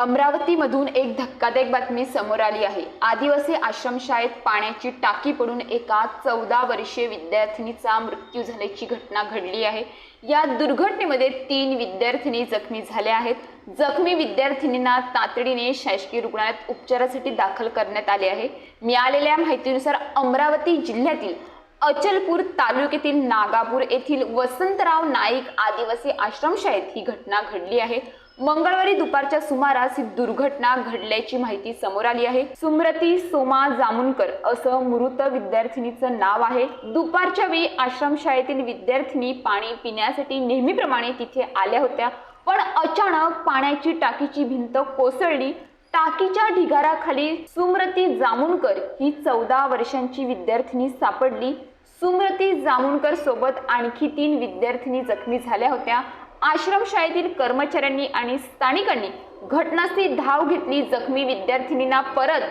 अमरावतीमधून एक धक्कादायक बातमी समोर आली आहे. आदिवासी आश्रमशाळेत पाण्याची टाकी पडून एका चौदा वर्षीय विद्यार्थिनीचा मृत्यू झाल्याची घटना घडली आहे. या दुर्घटनेमध्ये तीन विद्यार्थिनी जखमी झाल्या आहेत. जखमी विद्यार्थिनींना तातडीने शासकीय रुग्णालयात उपचारासाठी दाखल करण्यात आले आहे. मिळालेल्या माहितीनुसार अमरावती जिल्ह्यातील अचलपूर तालुक्यातील नागापूर येथील वसंतराव नाईक आदिवासी आश्रमशाळेत ही घटना घडली आहे. मंगळवारी दुपारच्या सुमारास ही दुर्घटना घडल्याची माहिती समोर आली आहे. सुमरती सोमा जामुनकर असं मृत विद्यार्थिनीचं नाव आहे. दुपारच्या वेळी आश्रमशाळेतील विद्यार्थिनी पाणी पिण्यासाठी नेहमीप्रमाणे तिथे आल्या होत्या. पण अचानक पाण्याची टाकीची भिंत कोसळली. टाकीच्या ढिगाराखाली सुमरती जामुनकर ही चौदा वर्षांची विद्यार्थिनी सापडली. सुमरती जामुनकर सोबत आणखी तीन विद्यार्थिनी जखमी झाल्या होत्या. आश्रमशाळेतील कर्मचाऱ्यांनी आणि स्थानिकांनी घटनास्थळी धाव घेतली. जखमी विद्यार्थिनींना परत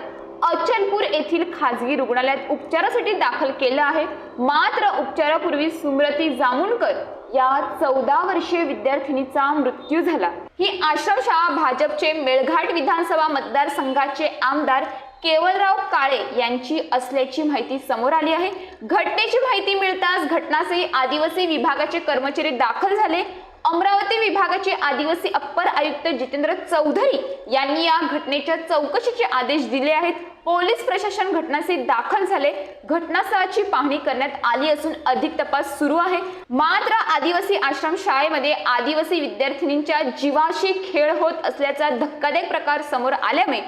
अचलपूर येथील खाजगी रुग्णालयात उपचारासाठी दाखल केलं आहे. मात्र उपचारापूर्वी सुमरती जामुनकर या चौदा वर्षीय विद्यार्थिनीचा मृत्यू झाला. ही आश्रमशाळा भाजपचे मेळघाट विधानसभा मतदारसंघाचे आमदार केवलराव काळे यांची असल्याची माहिती समोर आली आहे. घटनेची माहिती मिळताच घटनास्थळी आदिवासी विभागाचे कर्मचारी दाखल झाले. अमरावती विभागाचे आदिवासी अप्पर आयुक्त जितेंद्र चौधरी यांनी या घटनेच्या चौकशीचे आदेश दिले आहेत. पोलीस प्रशासन घटनास्थळी दाखल झाले. घटनास्थळाची पाहणी करण्यात आली असून अधिक तपास सुरू आहे. मात्र आदिवासी आश्रम शाळेमध्ये आदिवासी विद्यार्थिनींच्या जीवाशी खेळ होत असल्याचा धक्कादायक प्रकार समोर आल्यामुळे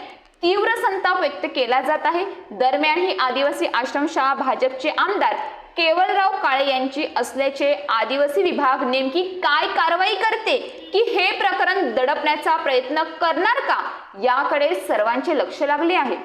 तीव्र संताप व्यक्त केला जात आहे. दरम्यान ही आदिवासी आश्रमशाळा भाजपचे आमदार केवलराव काळे यांची असल्याचे आदिवासी विभाग नेमकी काय कारवाई करते? की हे प्रकरण दडपण्याचा प्रयत्न करणार का? याकडे सर्वांचे लक्ष लागले आहे.